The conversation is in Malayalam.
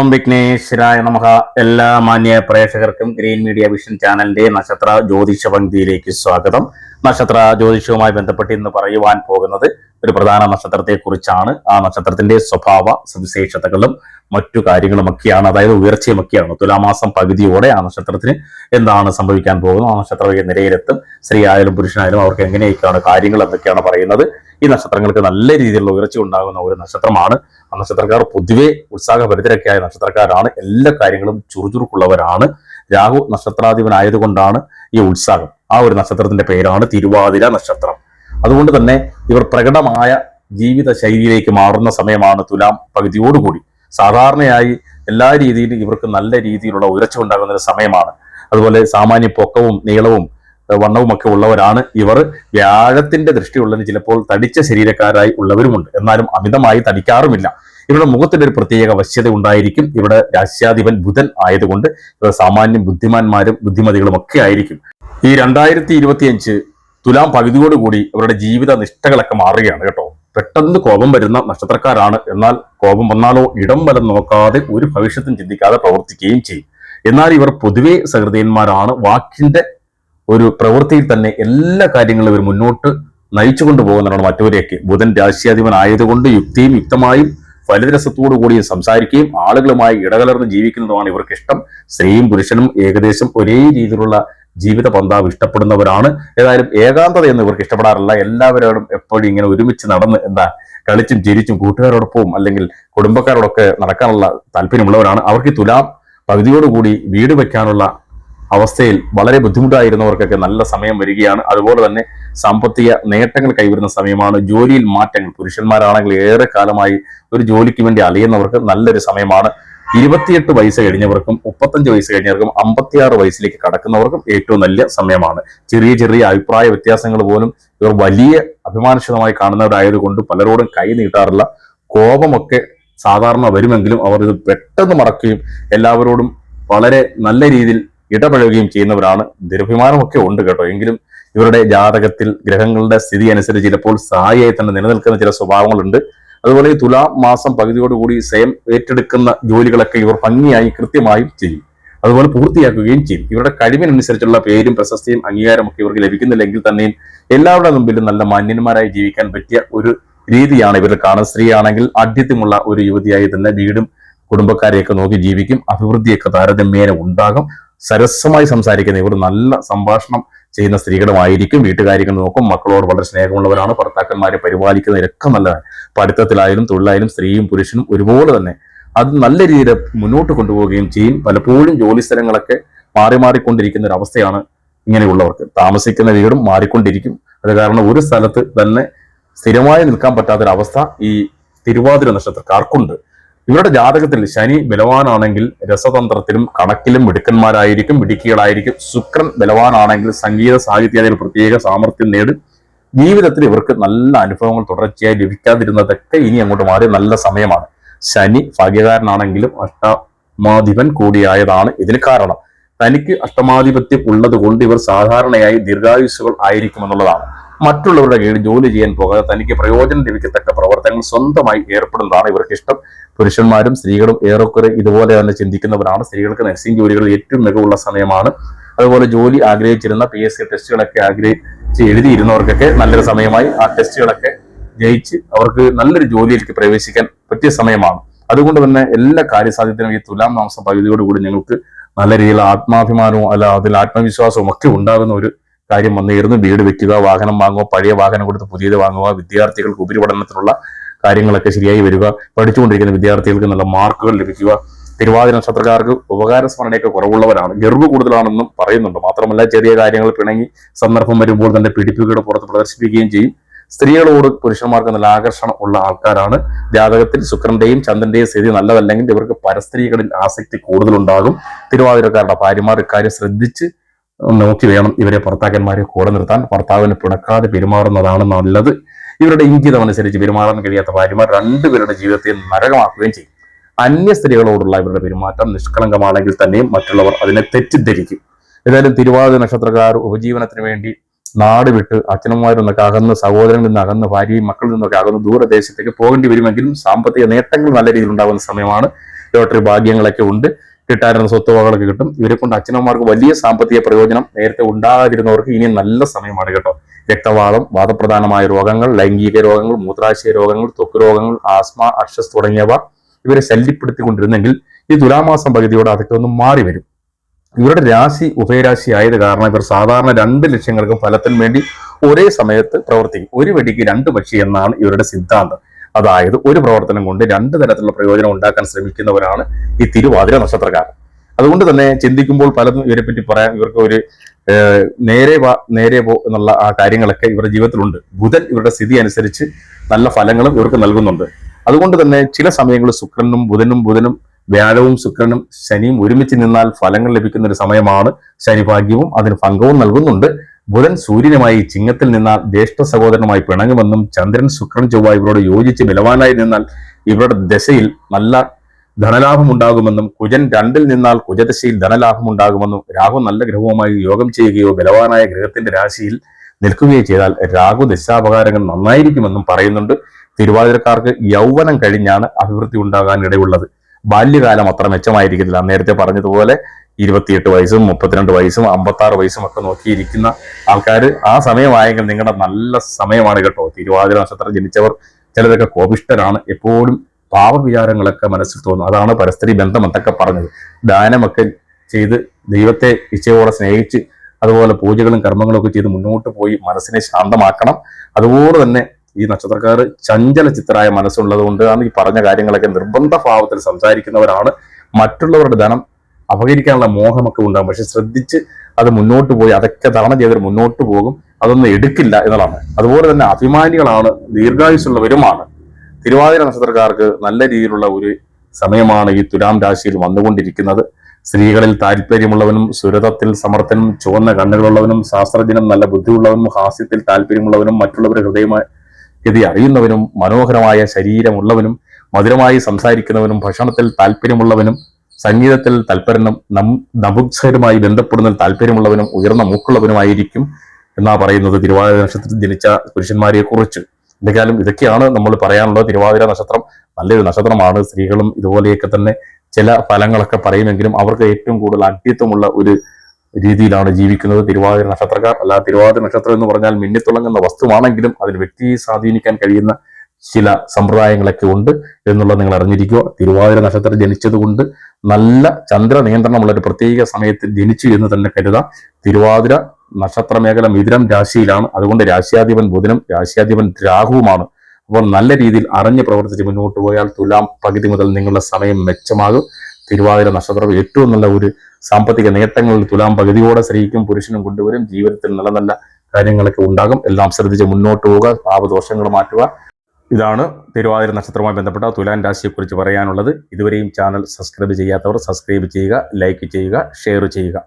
ഓം വിഘ്നേശ്വരായ നമുക്ക് എല്ലാ മാന്യ പ്രേക്ഷകർക്കും ഗ്രീൻ മീഡിയ വിഷൻ ചാനലിന്റെ നക്ഷത്ര ജ്യോതിഷ പങ്ക്തിയിലേക്ക് സ്വാഗതം. നക്ഷത്ര ജ്യോതിഷവുമായി ബന്ധപ്പെട്ട് ഇന്ന് പറയുവാൻ പോകുന്നത് ഒരു പ്രധാന നക്ഷത്രത്തെ കുറിച്ചാണ് ആ നക്ഷത്രത്തിന്റെ സ്വഭാവ സവിശേഷതകളും മറ്റു കാര്യങ്ങളുമൊക്കെയാണ് അതായത് ഉയർച്ചയുമൊക്കെയാണ്. തുലാമാസം പകുതിയോടെ ആ നക്ഷത്രത്തിന് എന്താണ് സംഭവിക്കാൻ പോകുന്നത്? ആ നക്ഷത്രം നിരയിലെത്തും. സ്ത്രീ ആയാലും പുരുഷനായാലും അവർക്ക് എങ്ങനെയൊക്കെയാണ് കാര്യങ്ങൾ എന്തൊക്കെയാണ് പറയുന്നത്. ഈ നക്ഷത്രങ്ങൾക്ക് നല്ല രീതിയിലുള്ള ഉയർച്ച ഉണ്ടാകുന്ന ഒരു നക്ഷത്രമാണ് നക്ഷത്രക്കാർ പൊതുവെ ഉത്സാഹഭരിതരൊക്കെയായ നക്ഷത്രക്കാരാണ്. എല്ലാ കാര്യങ്ങളും ചുറുചുറുക്കുള്ളവരാണ്. രാഹു നക്ഷത്രാധിപനായതുകൊണ്ടാണ് ഈ ഉത്സാഹം. ആ ഒരു നക്ഷത്രത്തിന്റെ പേരാണ് തിരുവാതിര നക്ഷത്രം. അതുകൊണ്ട് തന്നെ ഇവർ പ്രകടമായ ജീവിത ശൈലിയിലേക്ക് മാറുന്ന സമയമാണ് തുലാം പകുതിയോടുകൂടി. സാധാരണയായി എല്ലാ രീതിയിലും ഇവർക്ക് നല്ല രീതിയിലുള്ള ഉയർച്ച ഉണ്ടാകുന്ന ഒരു സമയമാണ്. അതുപോലെ സാമാന്യ പൊക്കവും നീളവും ഏഹ് വണ്ണവും ഒക്കെ ഉള്ളവരാണ് ഇവർ. വ്യാഴത്തിന്റെ ദൃഷ്ടിയുള്ളതിന് ചിലപ്പോൾ തടിച്ച ശരീരക്കാരായി ഉള്ളവരുമുണ്ട്. എന്നാലും അമിതമായി തടിക്കാറുമില്ല. ഇവരുടെ മുഖത്തിന്റെ ഒരു പ്രത്യേക വശ്യത ഉണ്ടായിരിക്കും. ഇവിടെ രാശ്യാധിപൻ ബുധൻ ആയതുകൊണ്ട് ഇവർ സാമാന്യം ബുദ്ധിമാന്മാരും ബുദ്ധിമതികളും ഒക്കെ ആയിരിക്കും. ഈ രണ്ടായിരത്തി ഇരുപത്തിയഞ്ച് തുലാം പകുതിയോടുകൂടി ഇവരുടെ ജീവിത നിഷ്ഠകളൊക്കെ മാറുകയാണ് കേട്ടോ. പെട്ടെന്ന് കോപം വരുന്ന നക്ഷത്രക്കാരാണ്. എന്നാൽ കോപം വന്നാലോ ഇടം വലം നോക്കാതെ ഒരു ഭവിഷ്യത്തും ചിന്തിക്കാതെ പ്രവർത്തിക്കുകയും ചെയ്യും. എന്നാൽ ഇവർ പൊതുവേ സഹൃദയന്മാരാണ്. വാക്കിന്റെ ഒരു പ്രവൃത്തിയിൽ തന്നെ എല്ലാ കാര്യങ്ങളും ഇവർ മുന്നോട്ട് നയിച്ചു കൊണ്ടുപോകുന്നതാണ് മറ്റവരെയൊക്കെ. ബുധൻ രാശ്യാധിപൻ ആയതുകൊണ്ട് യുക്തിയും യുക്തമായും ഫലിതരസത്തോടു കൂടി സംസാരിക്കുകയും ആളുകളുമായി ഇടകലർന്ന് ജീവിക്കുന്നതുമാണ് ഇവർക്ക് ഇഷ്ടം സ്ത്രീയും പുരുഷനും ഏകദേശം ഒരേ രീതിയിലുള്ള ജീവിത പന്താവ് ഇഷ്ടപ്പെടുന്നവരാണ്. ഏതായാലും ഏകാന്തതയൊന്നും ഇവർക്ക് ഇഷ്ടപ്പെടാറില്ല. എല്ലാവരോടും എപ്പോഴും ഇങ്ങനെ ഒരുമിച്ച് നടന്ന് എന്താ കളിച്ചും ചിരിച്ചും കൂട്ടുകാരോടൊപ്പവും അല്ലെങ്കിൽ കുടുംബക്കാരോടൊക്കെ നടക്കാനുള്ള താല്പര്യമുള്ളവരാണ്. അവർക്ക് തുലാം പകുതിയോടുകൂടി വീട് വെക്കാനുള്ള അവസ്ഥയിൽ വളരെ ബുദ്ധിമുട്ടായിരുന്നവർക്കൊക്കെ നല്ല സമയം വരികയാണ്. അതുപോലെ തന്നെ സാമ്പത്തിക നേട്ടങ്ങൾ കൈവരുന്ന സമയമാണ്. ജോലിയിൽ മാറ്റങ്ങൾ പുരുഷന്മാരാണെങ്കിൽ ഏറെ കാലമായി ഒരു ജോലിക്ക് വേണ്ടി അലയുന്നവർക്ക് നല്ലൊരു സമയമാണ്. ഇരുപത്തിയെട്ട് വയസ്സ് കഴിഞ്ഞവർക്കും മുപ്പത്തഞ്ച് വയസ്സ് കഴിഞ്ഞവർക്കും അമ്പത്തിയാറ് വയസ്സിലേക്ക് കടക്കുന്നവർക്കും ഏറ്റവും നല്ല സമയമാണ്. ചെറിയ ചെറിയ അഭിപ്രായ വ്യത്യാസങ്ങൾ പോലും ഇവർ വലിയ അഭിമാനക്ഷതമായി കാണുന്നവരായതുകൊണ്ട് പലരോടും കൈ നീട്ടാറില്ല. കോപമൊക്കെ സാധാരണ വരുമെങ്കിലും അവർ ഇത് പെട്ടെന്ന് മറക്കുകയും എല്ലാവരോടും വളരെ നല്ല രീതിയിൽ ഇടപഴകുകയും ചെയ്യുന്നവരാണ്. ദുരഭിമാനമൊക്കെ ഉണ്ട് കേട്ടോ. എങ്കിലും ഇവരുടെ ജാതകത്തിൽ ഗ്രഹങ്ങളുടെ സ്ഥിതി അനുസരിച്ച് ചിലപ്പോൾ സഹായിയായി തന്നെ നിലനിൽക്കുന്ന ചില സ്വഭാവങ്ങളുണ്ട്. അതുപോലെ തുലാം മാസം പകുതിയോടുകൂടി സ്വയം ഏറ്റെടുക്കുന്ന ജോലികളൊക്കെ ഇവർ ഭംഗിയായി കൃത്യമായും ചെയ്യും. അതുപോലെ പൂർത്തിയാക്കുകയും ചെയ്യും. ഇവരുടെ കഴിവിനനുസരിച്ചുള്ള പേരും പ്രശസ്തിയും അംഗീകാരം ഒക്കെ ഇവർക്ക് ലഭിക്കുന്നില്ലെങ്കിൽ തന്നെയും എല്ലാവരുടെ മുമ്പിലും നല്ല മാന്യന്മാരായി ജീവിക്കാൻ പറ്റിയ ഒരു രീതിയാണ് ഇവർ കാണുന്നത്. സ്ത്രീയാണെങ്കിൽ ആഢ്യത്വമുള്ള ഒരു യുവതിയായി തന്നെ വീടും കുടുംബക്കാരെയൊക്കെ നോക്കി ജീവിക്കും. അഭിവൃദ്ധിയൊക്കെ താരതമ്യേന ഉണ്ടാകും. സരസമായി സംസാരിക്കുന്ന ഇവർ നല്ല സംഭാഷണം ചെയ്യുന്ന സ്ത്രീകളുമായിരിക്കും വീട്ടുകാര്യങ്ങൾ നോക്കും മക്കളോട് വളരെ സ്നേഹമുള്ളവരാണ് ഭർത്താക്കന്മാരെ പരിപാലിക്കുന്നതിലൊക്കെ നല്ലതാണ് പഠിത്തത്തിലായാലും തൊഴിലായാലും സ്ത്രീയും പുരുഷനും ഒരുപോലെ തന്നെ. അത് നല്ല രീതിയിൽ മുന്നോട്ട് കൊണ്ടുപോവുകയും ചെയ്യും. പലപ്പോഴും ജോലി സ്ഥലങ്ങളൊക്കെ മാറി മാറിക്കൊണ്ടിരിക്കുന്ന ഒരു അവസ്ഥയാണ് ഇങ്ങനെയുള്ളവർക്ക്. താമസിക്കുന്ന വീടും മാറിക്കൊണ്ടിരിക്കും. അത് കാരണം ഒരു സ്ഥലത്ത് തന്നെ സ്ഥിരമായി നിൽക്കാൻ പറ്റാത്തൊരവസ്ഥ ഈ തിരുവാതിര നക്ഷത്രക്കാർക്കുണ്ട്. ഇവരുടെ ജാതകത്തിൽ ശനി ബലവാനാണെങ്കിൽ രസതന്ത്രത്തിലും കണക്കിലും മിടുക്കന്മാരായിരിക്കും മിടുക്കികളായിരിക്കും. ശുക്രൻ ബലവാനാണെങ്കിൽ സംഗീത സാഹിത്യാദികൾ പ്രത്യേക സാമർഥ്യം നേടും. ജീവിതത്തിൽ ഇവർക്ക് നല്ല അനുഭവങ്ങൾ തുടർച്ചയായി ലഭിക്കാതിരുന്നതൊക്കെ ഇനി അങ്ങോട്ട് മാറി നല്ല സമയമാണ്. ശനി ഭാഗ്യകാരനാണെങ്കിലും അഷ്ടമാധിപൻ കൂടിയായതാണ് ഇതിന് കാരണം. തനിക്ക് അഷ്ടമാധിപത്യം ഉള്ളത് കൊണ്ട് ഇവർ സാധാരണയായി ദീർഘായുസുകൾ ആയിരിക്കുമെന്നുള്ളതാണ്. മറ്റുള്ളവരുടെ കീഴിൽ ജോലി ചെയ്യാൻ പോകാതെ തനിക്ക് പ്രയോജനം ലഭിക്കത്തക്ക പ്രവർത്തനങ്ങൾ സ്വന്തമായി ഏർപ്പെടുന്നതാണ് ഇവർക്ക് ഇഷ്ടം പുരുഷന്മാരും സ്ത്രീകളും ഏറെക്കുറെ ഇതുപോലെ തന്നെ ചിന്തിക്കുന്നവരാണ്. സ്ത്രീകൾക്ക് നഴ്സിംഗ് ജോലികൾ ഏറ്റവും മികവുള്ള സമയമാണ്. അതുപോലെ ജോലി ആഗ്രഹിച്ചിരുന്ന പി എസ് സി ടെസ്റ്റുകളൊക്കെ ആഗ്രഹിച്ച് എഴുതിയിരുന്നവർക്കൊക്കെ നല്ലൊരു സമയമായി. ആ ടെസ്റ്റുകളൊക്കെ ജയിച്ച് അവർക്ക് നല്ലൊരു ജോലിയിലേക്ക് പ്രവേശിക്കാൻ പറ്റിയ സമയമാണ്. അതുകൊണ്ട് തന്നെ എല്ലാ കാര്യസാധ്യത്തിനും ഈ തുലാം മാസം പകുതിയോടുകൂടി ഞങ്ങൾക്ക് നല്ല രീതിയിൽ ആത്മാഭിമാനവും അല്ല അതിൽ ആത്മവിശ്വാസവും ഒക്കെ ഉണ്ടാകുന്ന ഒരു കാര്യം വന്നിരുന്നു. വീട് വെക്കുക വാഹനം വാങ്ങുക പഴയ വാഹനം കൊടുത്ത് പുതിയത് വാങ്ങുക വിദ്യാർത്ഥികൾക്ക് ഉപരിപഠനത്തിനുള്ള കാര്യങ്ങളൊക്കെ ശരിയായി വരിക പഠിച്ചുകൊണ്ടിരിക്കുന്ന വിദ്യാർത്ഥികൾക്ക് നല്ല മാർക്കുകൾ ലഭിക്കുക. തിരുവാതിര നക്ഷത്രക്കാർക്ക് ഉപകാര സ്മരണയൊക്കെ കുറവുള്ളവരാണ്. ഗർവ് കൂടുതലാണെന്നും പറയുന്നുണ്ട്. മാത്രമല്ല ചെറിയ കാര്യങ്ങൾ പിണങ്ങി സന്ദർഭം വരുമ്പോൾ തന്നെ പിടിപ്പുകയുടെ പുറത്ത് പ്രദർശിപ്പിക്കുകയും ചെയ്യും. സ്ത്രീകളോട് പുരുഷന്മാർക്ക് നല്ല ആകർഷണം ഉള്ള ആൾക്കാരാണ്. ജാതകത്തിൽ ശുക്രന്റെയും ചന്ദ്രന്റെയും സ്ഥിതി നല്ലതല്ലെങ്കിൽ ഇവർക്ക് പരസ്ത്രീകളിൽ ആസക്തി കൂടുതലുണ്ടാകും. തിരുവാതിരക്കാരുടെ ഭാര്യമാർ ഇക്കാര്യം ശ്രദ്ധിച്ച് നോക്കി വേണം ഇവരെ ഭർത്താക്കന്മാരെ കൂടെ നിർത്താൻ. ഭർത്താവിന് പിണക്കാതെ പെരുമാറുന്നതാണ് നല്ലത്. ഇവരുടെ ഇംഗിതം അനുസരിച്ച് പെരുമാറാൻ കഴിയാത്ത ഭാര്യമാർ രണ്ടുപേരുടെ ജീവിതത്തെ നരകമാക്കുകയും ചെയ്യും. അന്യ സ്ത്രീകളോടുള്ള ഇവരുടെ പെരുമാറ്റം നിഷ്കളങ്കമാണെങ്കിൽ തന്നെയും മറ്റുള്ളവർ അതിനെ തെറ്റിദ്ധരിക്കും. ഏതായാലും തിരുവാതിര നക്ഷത്രക്കാർ ഉപജീവനത്തിന് വേണ്ടി നാട് വിട്ട് അച്ഛനന്മാരിൽ നിന്നൊക്കെ അകന്ന് സഹോദരങ്ങളിൽ നിന്ന് അകന്ന് ഭാര്യയും മക്കളിൽ നിന്നൊക്കെ അകന്ന് ദൂരദേശത്തേക്ക് പോകേണ്ടി വരുമെങ്കിലും സാമ്പത്തിക നേട്ടങ്ങൾ നല്ല രീതിയിൽ ഉണ്ടാകുന്ന സമയമാണ്. ലോട്ടറി ഭാഗ്യങ്ങളൊക്കെ ഉണ്ട്. കിട്ടാറുന്ന സ്വത്തുവകളൊക്കെ കിട്ടും. ഇവരെ കൊണ്ട് അച്ഛനമ്മമാർക്ക് വലിയ സാമ്പത്തിക പ്രയോജനം നേരത്തെ ഉണ്ടാകാതിരുന്നവർക്ക് ഇനി നല്ല സമയമാണ് കേട്ടോ. രക്തവാളം വാദപ്രധാനമായ രോഗങ്ങൾ ലൈംഗിക രോഗങ്ങൾ മൂത്രാശയ രോഗങ്ങൾ തൊക്ക് രോഗങ്ങൾ ആസ്മ അർഷസ് തുടങ്ങിയവ ഇവരെ ശല്യപ്പെടുത്തിക്കൊണ്ടിരുന്നെങ്കിൽ ഈ തുലാമാസം പകുതിയോടെ അതൊക്കെ ഒന്ന് മാറി വരും. ഇവരുടെ രാശി ഉഭയരാശി ആയത് കാരണം ഇവർ സാധാരണ രണ്ട് ലക്ഷ്യങ്ങൾക്കും ഫലത്തിന് വേണ്ടി ഒരേ സമയത്ത് പ്രവർത്തിക്കും. ഒരു വെടിക്ക് രണ്ട് പക്ഷി എന്നാണ് ഇവരുടെ സിദ്ധാന്തം. അതായത് ഒരു പ്രവർത്തനം കൊണ്ട് രണ്ട് തരത്തിലുള്ള പ്രയോജനം ഉണ്ടാക്കാൻ ശ്രമിക്കുന്നവരാണ് ഈ തിരുവാതിര നക്ഷത്രക്കാർ. അതുകൊണ്ട് തന്നെ ചിന്തിക്കുമ്പോൾ പലതും ഇവരെ പറ്റി പറയാൻ ഇവർക്ക് ഒരു നേരെ വാ നേരെ പോ എന്നുള്ള ആ കാര്യങ്ങളൊക്കെ ഇവരുടെ ജീവിതത്തിലുണ്ട്. ബുധൻ ഇവരുടെ സ്ഥിതി അനുസരിച്ച് നല്ല ഫലങ്ങളും ഇവർക്ക് നൽകുന്നുണ്ട്. അതുകൊണ്ട് തന്നെ ചില സമയങ്ങളിൽ ശുക്രനും ബുധനും ബുധനും വ്യാഴവും ശുക്രനും ശനിയും ഒരുമിച്ച് നിന്നാൽ ഫലങ്ങൾ ലഭിക്കുന്ന ഒരു സമയമാണ് ശനിഭാഗ്യവും അതിന് ഭംഗവും നൽകുന്നുണ്ട്. ബുധൻ സൂര്യനുമായി ചിങ്ങത്തിൽ നിന്നാൽ ജ്യേഷ്ഠ സഹോദരനുമായി പിണങ്ങുമെന്നും ചന്ദ്രൻ ശുക്രൻ ചൊവ്വ ഇവരോട് യോജിച്ച് ബലവാനായി നിന്നാൽ ഇവരുടെ ദശയിൽ നല്ല ധനലാഭം ഉണ്ടാകുമെന്നും കുജൻ രണ്ടിൽ നിന്നാൽ കുജദശയിൽ ധനലാഭം ഉണ്ടാകുമെന്നും രാഹു നല്ല ഗ്രഹവുമായി യോഗം ചെയ്യുകയോ ബലവാനായ ഗ്രഹത്തിന്റെ രാശിയിൽ നിൽക്കുകയോ ചെയ്താൽ രാഹു ദശാപകാരങ്ങൾ നന്നായിരിക്കുമെന്നും പറയുന്നുണ്ട്. തിരുവാതിരക്കാർക്ക് യൗവനം കഴിഞ്ഞാണ് അഭിവൃദ്ധി ഉണ്ടാകാൻ ഇടയുള്ളത് ബാല്യകാലം അത്ര മെച്ചമായിരിക്കത്തില്ല നേരത്തെ പറഞ്ഞതുപോലെ ഇരുപത്തിയെട്ട് വയസ്സും മുപ്പത്തിരണ്ട് വയസ്സും അമ്പത്തി ആറ് വയസ്സും ഒക്കെ നോക്കിയിരിക്കുന്ന ആൾക്കാർ ആ സമയമായെങ്കിൽ നിങ്ങളുടെ നല്ല സമയമാണ് കേട്ടോ. തിരുവാതിര നക്ഷത്രം ജനിച്ചവർ ചിലരൊക്കെ കോപിഷ്ടരാണ് എപ്പോഴും പാപവിചാരങ്ങളൊക്കെ മനസ്സിൽ തോന്നും. അതാണ് പരസ്പരി ബന്ധം എന്നൊക്കെ പറഞ്ഞത്. ദാനമൊക്കെ ചെയ്ത് ദൈവത്തെ ഇച്ഛയോടെ സ്നേഹിച്ച് അതുപോലെ പൂജകളും കർമ്മങ്ങളും ഒക്കെ ചെയ്ത് മുന്നോട്ട് പോയി മനസ്സിനെ ശാന്തമാക്കണം. അതുപോലെ തന്നെ ഈ നക്ഷത്രക്കാർ ചഞ്ചല ചിത്തരായ മനസ്സുള്ളത് കൊണ്ടാണ് ഈ പറഞ്ഞ കാര്യങ്ങളൊക്കെ നിർബന്ധ ഭാവത്തിൽ സംസാരിക്കുന്നവരാണ്. മറ്റുള്ളവരുടെ ധനം അപകരിക്കാനുള്ള മോഹമൊക്കെ ഉണ്ടാകും. പക്ഷെ ശ്രദ്ധിച്ച് അത് മുന്നോട്ട് പോയി അതൊക്കെ തവണ ചെയ്തിട്ട് മുന്നോട്ട് പോകും അതൊന്നും എടുക്കില്ല എന്നുള്ളതാണ്. അതുപോലെ തന്നെ അഭിമാനികളാണ് ദീർഘായുസുള്ളവരുമാണ് തിരുവാതിര നക്ഷത്രക്കാർക്ക് നല്ല രീതിയിലുള്ള ഒരു സമയമാണ് ഈ തുലാം രാശിയിൽ വന്നുകൊണ്ടിരിക്കുന്നത്. സ്ത്രീകളിൽ താല്പര്യമുള്ളവനും സുരതത്തിൽ സമർത്ഥനും ചുവന്ന കണ്ണുകളുള്ളവനും ശാസ്ത്രജ്ഞനും നല്ല ബുദ്ധിയുള്ളവനും ഹാസ്യത്തിൽ താല്പര്യമുള്ളവനും മറ്റുള്ളവരുടെ ഹൃദയമായി ഗതി അറിയുന്നവനും മനോഹരമായ ശരീരമുള്ളവനും മധുരമായി സംസാരിക്കുന്നവനും ഭക്ഷണത്തിൽ താല്പര്യമുള്ളവനും സംഗീതത്തിൽ തൽപരനും നം നബുത്സരുമായി ബന്ധപ്പെടുന്നതിൽ താല്പര്യമുള്ളവനും ഉയർന്ന മൂക്കുള്ളവനുമായിരിക്കും എന്നാ പറയുന്നത്. തിരുവാതിര നക്ഷത്രത്തിൽ ജനിച്ച പുരുഷന്മാരെ കുറിച്ച് എന്തായാലും ഇതൊക്കെയാണ് നമ്മൾ പറയാനുള്ളത്. തിരുവാതിര നക്ഷത്രം നല്ലൊരു നക്ഷത്രമാണ്. സ്ത്രീകളും ഇതുപോലെയൊക്കെ തന്നെ ചില ഫലങ്ങളൊക്കെ പറയുമെങ്കിലും അവർക്ക് ഏറ്റവും കൂടുതൽ അഡ്യത്വമുള്ള ഒരു രീതിയിലാണ് ജീവിക്കുന്നത്. തിരുവാതിര നക്ഷത്രക്കാർ അല്ല തിരുവാതിര നക്ഷത്രം എന്ന് പറഞ്ഞാൽ മിന്നിത്തുളങ്ങുന്ന വസ്തുവാണെങ്കിലും അതിൽ വ്യക്തിയെ സ്വാധീനിക്കാൻ കഴിയുന്ന ചില സമ്പ്രദായങ്ങളൊക്കെ ഉണ്ട് എന്നുള്ളത് നിങ്ങൾ അറിഞ്ഞിരിക്കുക. തിരുവാതിര നക്ഷത്രം ജനിച്ചതുകൊണ്ട് നല്ല ചന്ദ്ര നിയന്ത്രണമുള്ള ഒരു പ്രത്യേക സമയത്ത് ജനിച്ചു എന്ന് തന്നെ കരുതാം. തിരുവാതിര നക്ഷത്ര മേഖല മിഥുനം രാശിയിലാണ്. അതുകൊണ്ട് രാശിയാധിപൻ ബുധനും രാശിയാധിപൻ രാഹുവുമാണ്. അപ്പോൾ നല്ല രീതിയിൽ അറിഞ്ഞ് പ്രവർത്തിച്ച് മുന്നോട്ട് പോയാൽ തുലാം പകുതി മുതൽ നിങ്ങളുടെ സമയം മെച്ചമാകും. തിരുവാതിര നക്ഷത്രം ഏറ്റവും നല്ല ഒരു സാമ്പത്തിക നേട്ടങ്ങളിൽ തുലാം പകുതിയോടെ സ്ത്രീക്കും പുരുഷനും കൊണ്ടുവരും. ജീവിതത്തിൽ നല്ല നല്ല കാര്യങ്ങളൊക്കെ ഉണ്ടാകും. എല്ലാം ശ്രദ്ധിച്ച് മുന്നോട്ട് പോവുക. പാപദോഷങ്ങൾ മാറ്റുക. ഇതാണ് തിരുവാതിര നക്ഷത്രവുമായി ബന്ധപ്പെട്ട തുലാൻ രാശിയെക്കുറിച്ച് പറയാനുള്ളത്. ഇതുവരെയും ചാനൽ സബ്സ്ക്രൈബ് ചെയ്യാത്തവർ സബ്സ്ക്രൈബ് ചെയ്യുക ലൈക്ക് ചെയ്യുക ഷെയർ ചെയ്യുക.